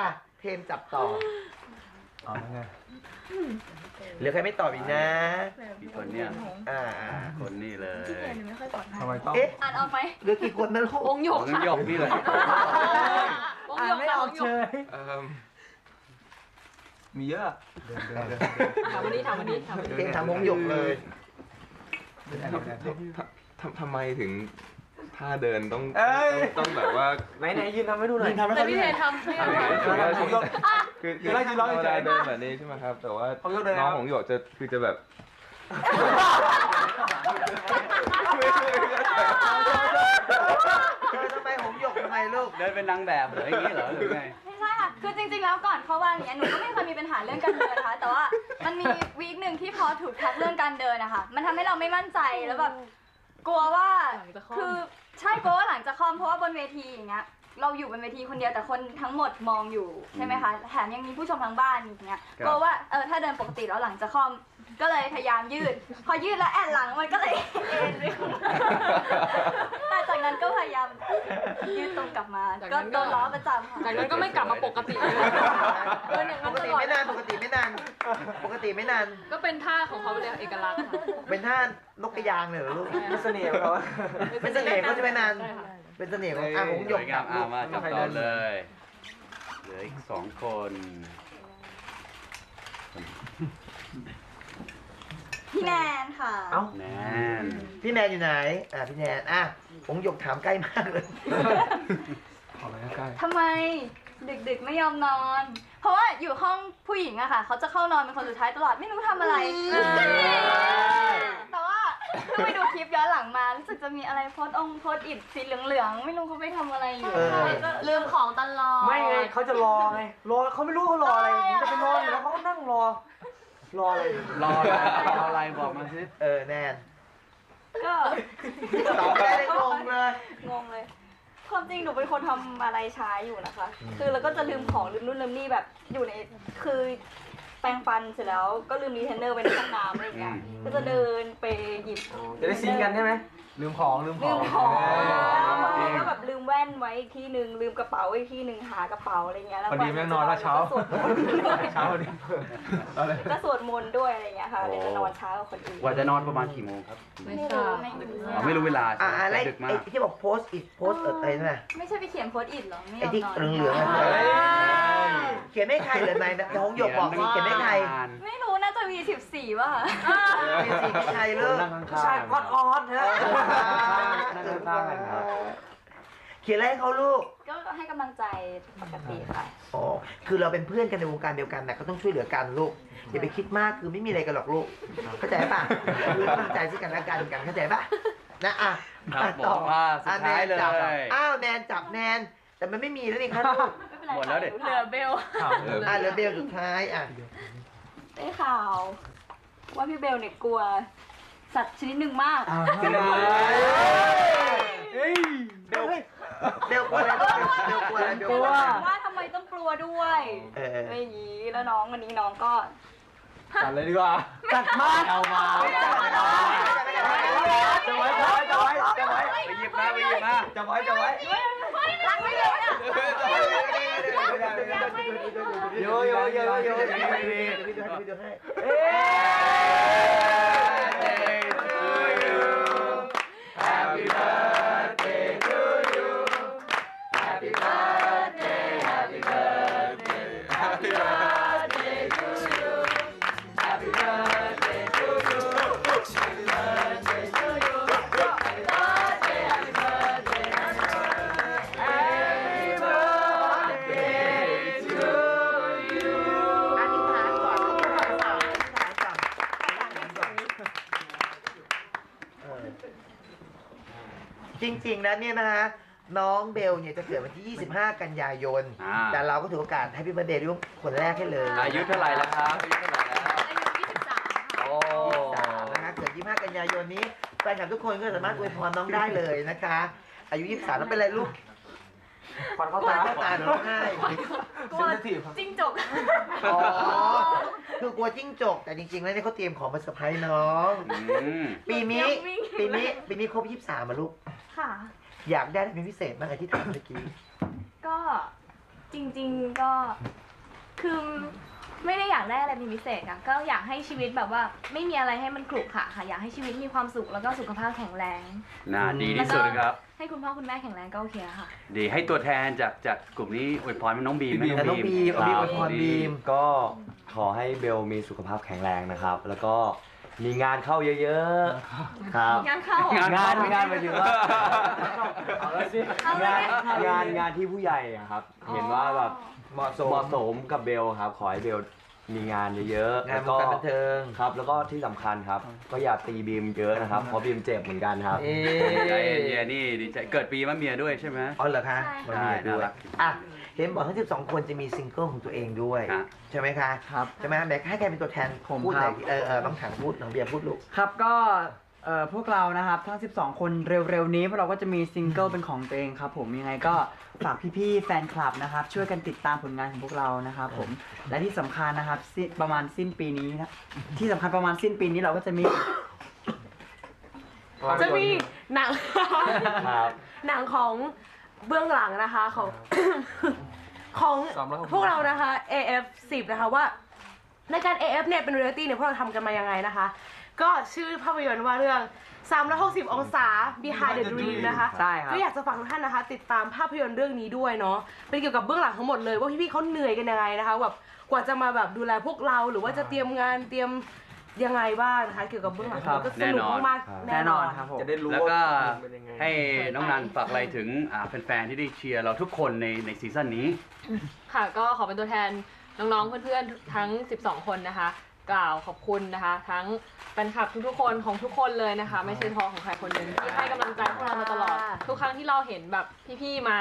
อะเทมจับต่ออ๋อไงเหลือใครไม่ตอบอีกนะอีกคนเนี่ยอ่าอ่าคนนี้เลยทำไมต้องเอ๊ะอ่านออกไหมเหลือกี่คนนะลูกวงหยกของค่ะหยกนี่เลยวงหยกค่ะวงหยกเอิ่มมีเยอะเดินเดินเดินถามวันนี้ถามวันนี้ถามวันนี้เทมถามวงหยกเลยเดินเดินเดินเดินทำทำไมถึง ท่าเดินต้องเอ้ย ต้องต้องแบบว่า ไหนไหนยืนทำให้ดูหน่อยแต่พี่เพนทำให้เราผมยกคือคือเดี๋ยวไล่ยืนร้องเวเฉลายเดินแบบนี้ใช่ไหมครับ แต่ว่าผมยกเดินน้องนะครับของหยกจะคือจะแบบเออทำไมหงหยกทำไมลูก เดินเป็นนางแบบเหรออย่างนี้เหรอหรือไง ไม่ใช่ค่ะ คือจริงๆ แล้วก่อนเข้าบ้านเนี้ยหนูก็ไม่เคยมีปัญหาเรื่องการเดินนะคะ แต่ว่ามันมีวีคหนึ่งที่พอถูกทักเรื่องการเดินนะคะ มันทำให้เราไม่มั่นใจแล้วแบบกลัวว่าคือ ใช่กลัวว่าหลังจะคอมเพราะว่าบนเวทีอย่างเงี้ยเราอยู่บนเวทีคนเดียวแต่คนทั้งหมดมองอยู่ใช่ไหมคะแถมยังมีผู้ชมทางบ้านอีกเงี้ยครับกลัวว่าเออถ้าเดินปกติแล้วหลังจะคอม ก็เลยพยายามยืด พอยืดแล้วแอนหลังมันก็เลยเอ็นไปข้างหลังแต่จากนั้นก็พยายามยืดตรงกลับมา จากนั้ก็นก็ โดนล้อประจำค่ะจากนั้นก็ไม่กลับมาปกติเลยเดินอย่างปนั้นกตติลอดไม่นานปกติไม่นาน ปกติไม่นาน ก็เป็นท่าของเขาเลยเอกลักษณ์ค่ะเป็นท่านกกระยางเลยเหรอลูกเป็นเสน่ห์ของเขาเป็นเสน่ห์เขาใช่ไหมนาน ใช่ค่ะเป็นเสน่ห์ของอะหงหยสกวยจังาบมลูอากมาจับต่อเลย เหลืออีกสองคน พี่แนนค่ะ เอ้าแนนพี่แนนอยู่ไหน อะพี่แนนอะหงหยกถามใกล้มากเลย ขอไปใกล้ทำไมดึกๆไม่ยอมนอน เพราะว่าอยู่ห้องผู้หญิงอะค่ะ เขาจะเข้านอนเป็นคนสุดท้ายตลอดไม่รู้ทำอะไร แต่ว่าเพิ่งไปดูคลิปย้อนหลังมา รู้สึกจะมีอะไรโพสต์องค์โพสต์อิดสีเหลืองๆ ไม่รู้เขาไปทำอะไรอยู่เออ ก็ลืมของตลอด ไม่ไงเขาจะรอไงรอเขาไม่รู้เขารออะไรผมจะไปนอนอยู่แล้วเขาก็นั่งรอ รออะไรรออะไรรออะไรบอกมาสิเออแนนก็ตอบไม่ได้งงเลย งงเลย ความจริงหนูเป็นคนทำอะไรช้าอยู่นะคะ คือแล้วก็จะลืมของลืมนู่นลืมนี่แบบอยู่ในคือแปรงฟันเสร็จแล้วก็ลืมรีเทนเนอร์ไว้ในห้องน้ำอะไรอย่างเงี้ย ก็จะเดินไปหยิบจะได้ซีนกันใช่ไหม ลืมของลืมขลืองมของแล้วบางเอทีงก็แบบลืมแว่นไว้อีกที่หนึ่งลืมกระเป๋าอีกที่หนึ่งหากระเป๋าอะไรเงี้ยแล้วพอดีแม่งนอนแล้วเช้าก็สวดมนต์ด้วยเช้าดิอะไรก็สวดมนต์ด้วยอะไรเงี้ยค่ะเลยจะนอนเช้ากว่าคนอื่น กว่าจะนอนประมาณกี่โมงครับไม่ไม่ทรารู้บไม่รู้ อ๋อไม่รู้เวลาใช่อะไหมอะไรดึกมาไอ้ก ที่บอกโพสต์อีกโพสต์อะไรนั่นน่ะ ไม่ใช่ไปเขียนโพสต์อิทหรอไม่ยไอ้อมที่นอนเหลืองๆอะเฮ้ยเขียนให้ใครเหรอนายนะหงหยกบอกสิเขียนให้ใคร ไม่รู้น่าจะ มีสิบสี่ป่ะคะเขียนสิให้ใครเลิกนั่งข้างๆผู้ชายก้อนออดฮะนั่งข้างๆกันครับ เขียนอะไรให้เขาลูก ก็ให้กำลังใจปกติค่ะ อ๋อ คือเราเป็นเพื่อนกันในวงการเดียวกันนะก็ต้องช่วยเหลือกันลูก อย่าไปคิดมากคือไม่มีอะไรกันหรอกลูก เข้าใจป่ะคือกำลังใจซึ่งกันและกันกันเข้าใจป่ะ นะอะครับต่บอกว่าสุดท้ายเลอะแนนจับยอ้าวแนนจับแนน แต่มันไม่มีแล้วนี่ครับลูกไม่เป็นไรหมดแล้วดิเหลือเบลถามเลยอะเหลือเบลสุดท้ายอะ ได้ข่าว ว่าพี่เบลเนี่ยกลัว สัตว์ชนิดหนึ่งมากเฮ้ยเบลเบลกลัวอะไรเบลกลัวอะไรเบลกกลัลัววอะไรว่าทำไมต้องกลัวด้วยเอออะไรอย่างนี้แล้วน้องวันนี้น้องก็จัดเลยดีกว่าจัดมาเอามาจะไว้จะไว้จะไว้จะไว้ไปหยิบมาไปหยิบมาจะไว้จะไว้รั กไม่เล จริงๆแล้วเนี่ยนะฮะน้องเบลเนี่ยจะเกิดวันที่ 25 กันยายน อ่า แต่เราก็ถือโอกาสให้พี่เบอร์เดย์ด้วยคนแรกให้เลยอายุเท่าไหร่แล้วครับอายุเท่าไหร่แล้วอายุ23โอ้สามนะคะเกิด 25 กันยายนนี้แฟนคลับทุกคนก็สามารถอวยพรน้องได้เลยนะคะ อายุ 23 แล้วเป็นไรลูก ควันเข้าตาตาตาร้องไห้ กลัว เซนซิทีฟครับ จิ้งจก อ๋อ คือกลัวจิ้งจก แต่จริงๆ แล้วเนี่ยเขาเตรียมของมาเซอร์ไพรส์น้อง อืม ปีนี้วิ่ง ปีนี้ ปีนี้ครบ23มาลูก ค่ะ อยากได้อะไรเป็นพิเศษบ้างไอ้ที่ถามเมื่อกี้ ก็จริงๆก็คือ ไม่ได้อยากได้อะไรเป็นพิเศษค่ะก็อยากให้ชีวิตแบบว่าไม่มีอะไรให้มันขรุขระค่ะ อยากให้ชีวิตมีความสุขแล้วก็สุขภาพแข็งแรงน่าดีที่สุดครับ ให้คุณพ่อคุณแม่แข็งแรงก็โอเคแล้วค่ะ ดีให้ตัวแทนจากจากกลุ่มนี้อวยพรให้น้องบีมพี่บีมให้แต่น้องบีมเอาบีมอวยพรบีม ก็ขอให้เบลมีสุขภาพแข็งแรงนะครับ แล้วก็ มีงานเข้าเยอะๆ ครับ งานเข้างานงานหมายถึงว่า เอาเลยงานงานงานที่ผู้ใหญ่อะครับ เห็นว่าแบบเหมาะสมเหมาะสมกับเบลครับ ขอให้เบลมีงานเยอะๆงานแล้ววงก็การบันเทิง ครับ แล้วก็ที่สำคัญครับ ก็อย่าตีบีมเยอะนะครับ เพราะบีมเจ็บเหมือนกันครับ เอ๊ใจะเย็นๆนี่ดีใจเกิดปีมะเมียด้วยใช่ไหมอ๋อเหรอคะใช่มันใช่มีด้วยน่ารักอะ เห็นบอกทั้ง 12 คนจะมีซิงเกิลของตัวเองด้วยฮะใช่ไหมคะครับ ใช่ไหมแบกให้ใครเป็นตัวแทนผมพูดหน่อยครับ เออเออน้องถังพูดน้องเบียร์พูดลูก ครับก็เอ่อพวกเรานะครับทั้ง 12 คนเร็วๆนี้พวกเราก็จะมีซิงเกิลเป็นของตัวเองครับผมยังไงก็ฝากพี่ๆแฟนคลับนะครับช่วยกันติดตามผลงานของพวกเรานะครับผมและที่สำคัญนะครับสิ้นประมาณสิ้นปีนี้นะที่สำคัญประมาณสิ้นปีนี้เราก็จะมี จะมีหนัง ครับ หนังของเบื้องหลังนะคะของ ของพวกเรานะคะ AF 10นะคะว่าในการ AF เนี่ยเป็นเรียลิตี้เนี่ยพวกเราทำกันมายังไงนะคะ ก็ชื่อภาพยนตร์ว่าเรื่อง 360 องศา Behind the Dream นะคะใช่ครับ ก็อยากจะฝากทุกท่านนะคะ ติดตามภาพยนตร์เรื่องนี้ด้วยเนาะเป็นเกี่ยวกับเบื้องหลังทั้งหมดเลยว่าพี่ๆเขาเหนื่อยกันยังไงนะคะแบบกว่าจะมาแบบดูแลพวกเราหรือว่าจะเตรียมงานเตรียม ยังไงบ้างนะคะเกี่ยวกับเบื้องหลังทั้งหมดก็สนุกมากๆแน่นอนครับผมจะได้รู้แล้วก็ว่าเป็นยังไงให้น้องนันฝากอะไรถึงอ่าแฟนๆที่ได้เชียร์เราทุกคนในในซีซั่นนี้ ค่ะก็ขอเป็นตัวแทนน้องๆ เพื่อนๆ ทั้ง 12 คนนะคะ กล่าวขอบคุณนะคะ ทั้งแฟนคลับทุกๆคนของทุกคนเลยนะคะ ไม่ใช่เฉพาะของใครคนหนึ่งที่ให้กำลังใจพวกเรามาตลอด ทุกครั้งที่เราเห็นแบบพี่ๆมา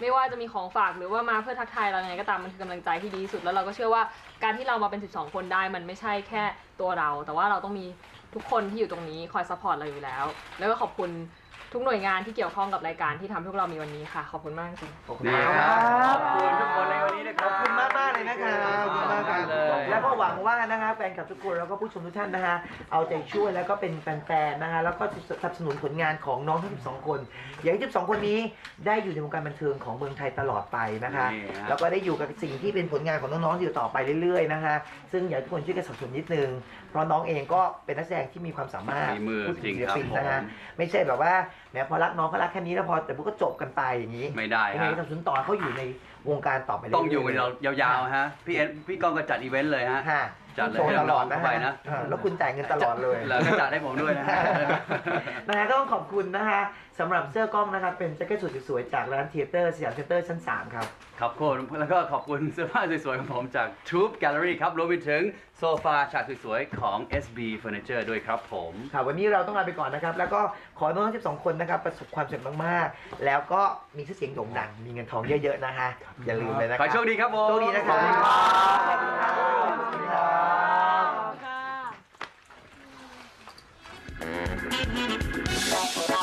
ไม่ว่าจะมีของฝากหรือว่ามาเพื่อทักทายเรายังไงก็ตามมันคือกำลังใจที่ดีที่สุดแล้วเราก็เชื่อว่าการที่เรามาเป็น 12 คนได้มันไม่ใช่แค่ตัวเรา แต่ว่าเราต้องมีทุกคนที่อยู่ตรงนี้คอยซัพพอร์ตเราอยู่แล้ว แล้วก็ขอบคุณ ทุกหน่วยงานที่เกี่ยวข้องกับรายการที่ทำให้พวกเรามีวันนี้ค่ะ ขอบคุณมากจริง ดีครับขอบคุณทุกคนในวันนี้นะคขรับอบคุณมากมากๆเลยนะคะขอบคุณมากครับเลย แล้วก็หวังว่านะคะแฟนคลับทุกคนแล้วก็ผู้ชมทุกท่านนะคะเอาใจช่วยแล้วก็เป็นแฟนๆนะคะแล้วก็สนับสนุนผลงานของน้องทั้ง 12 คน อยากให้12 คนนี้ได้อยู่ในวงการบันเทิงของเมืองไทยตลอดไปนะคะ นี่ฮะ แล้วก็ได้อยู่กับสิ่งที่เป็นผลงานของน้องๆที่อยู่ต่อไปเรื่อยๆนะคะซึ่งอยากให้ทุกคนช่วยกันสนับสนุนนิดนึงเพราะน้องเองก็เป็นนักแสดงที่มีความสามารถมีมือพูดจริงศิลครับปินผม นะคะไม่ใช่แบบว่าแหมพอรักน้องก็รักแค่นี้แล้วพอแต่พวกก็จบกันไปอย่างนี้ไม่ได้ยังไงฮะสนับสนุนต่อให้เขาอยู่ในวงการต่อไปเรื่อยๆต้องอยู่กันยาวๆฮะ พี่เอ็นพี่กองก็จัดอีเวนต์เลยฮะค่ะจัดเลยโชว์ให้ตลอดน้องๆนะเข้าไปนะเออแล้วคุณจ่ายเงินตลอดเลย แล้วก็จัดให้ผมด้วยนะฮะนะฮะก็ต้องขอบคุณนะคะสำหรับเสื้อกล้องนะครับ เป็นแจ็คเก็ตสุดสวยๆจากร้านเทเตอร์สยามเซ็นเตอร์ชั้น 3 ครับขอบคุณแล้วก็ขอบคุณเสื้อผ้าสวยๆของผมจาก Troop Gallery ครับรวมไปถึงโซฟาฉากสวยๆของ SB Furniture ด้วยครับผม ค่ะ วันนี้เราต้องลาไปก่อนนะครับ แล้วก็ขอให้น้องทั้ง12 คนนะครับ ประสบความสำเร็จมากๆ แล้วก็มีชื่อเสียงโด่งดัง มีเงินทองเยอะๆนะคะอย่าลืมเลยนะคขอรับให้โชคดีครับผม โชคดีนะครับขอบคุณครับ Música